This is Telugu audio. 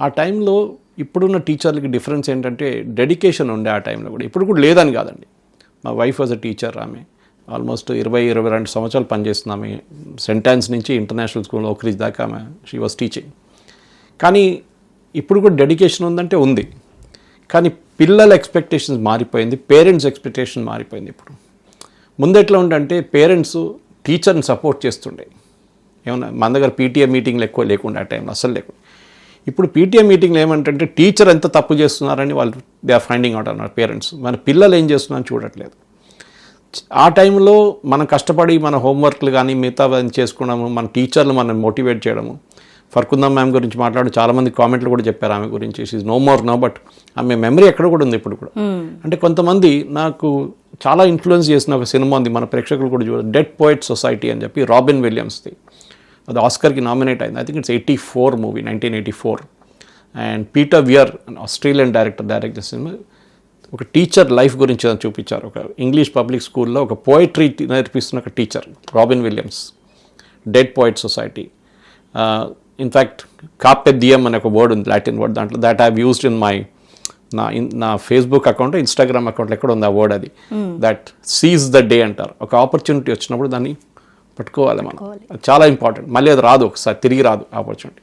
ఆ టైంలో ఇప్పుడున్న టీచర్లకి డిఫరెన్స్ ఏంటంటే డెడికేషన్ ఉండే ఆ టైంలో కూడా. ఇప్పుడు కూడా లేదని కాదండి. మా వైఫ్ వాజ్ అ టీచర్ ఆమె. ఆల్మోస్ట్ ఇరవై ఇరవై రెండు సంవత్సరాలు పనిచేస్తుంది ఆమె. సెంటాన్స్ నుంచి ఇంటర్నేషనల్ స్కూల్ ఒకరిజ్ దాకా ఆమె. షీ వాజ్ టీచింగ్ కానీ ఇప్పుడు కూడా డెడికేషన్ ఉందంటే ఉంది. కానీ పిల్లల ఎక్స్పెక్టేషన్స్ మారిపోయింది. పేరెంట్స్ ఎక్స్పెక్టేషన్ మారిపోయింది ఇప్పుడు. ముందు ఎట్లా ఉండంటే పేరెంట్స్ టీచర్ని సపోర్ట్ చేస్తుండే. ఏమన్నా మన దగ్గర పీటీఏ మీటింగ్లు ఎక్కువ లేకుండా ఆ టైంలో అసలు లేకుండా. ఇప్పుడు పీటీఏ మీటింగ్లు ఏమంటే టీచర్ ఎంత తప్పు చేస్తున్నారని వాళ్ళు దే ఆర్ ఫైండింగ్ అవుట్ అన్నారు పేరెంట్స్ మన పిల్లలు ఏం చేస్తున్నారని చూడట్లేదు. ఆ టైంలో మనం కష్టపడి మన హోంవర్క్లు కానీ మిగతా చేసుకోవడము మన టీచర్లు మనం మోటివేట్ చేయడము. ఫర్కుందం మ్యామ్ గురించి మాట్లాడి చాలామంది కామెంట్లు కూడా చెప్పారు ఆమె గురించి. She's no more no but ఆమె మెమరీ ఎక్కడ కూడా ఉంది ఇప్పుడు కూడా. అంటే కొంతమంది నాకు చాలా ఇన్ఫ్లుయెన్స్ చేసిన ఒక సినిమా ఉంది మన ప్రేక్షకులు కూడా చూడ డెడ్ పోయిట్ సొసైటీ అని చెప్పి రాబిన్ విలియమ్స్ది అది ఆస్కర్కి నామినేట్ అయింది. I think it's eighty four movie nineteen eighty four and Peter Weir Australian director direct చేసిన ఒక టీచర్ లైఫ్ గురించి చూపించారు. ఒక ఇంగ్లీష్ పబ్లిక్ స్కూల్లో ఒక పోయిటరీ నేర్పిస్తున్న ఒక teacher Robin Williams dead poet society in fact carpe diem అనే ఒక వర్డ్ ఉంది లాటిన్ వర్డ్ దాంట్లో that have used in my నా ఇన్ నా ఫేస్బుక్ అకౌంట్ ఇన్స్టాగ్రామ్ అకౌంట్లో ఎక్కడ ఉంది ఆ వర్డ్ అది. దట్ సీజ్ ద డే అంటారు. ఒక ఆపర్చునిటీ వచ్చినప్పుడు దాన్ని పట్టుకోవాలి మనం. చాలా ఇంపార్టెంట్ మళ్ళీ అది రాదు ఒకసారి తిరిగి రాదు ఆపర్చునిటీ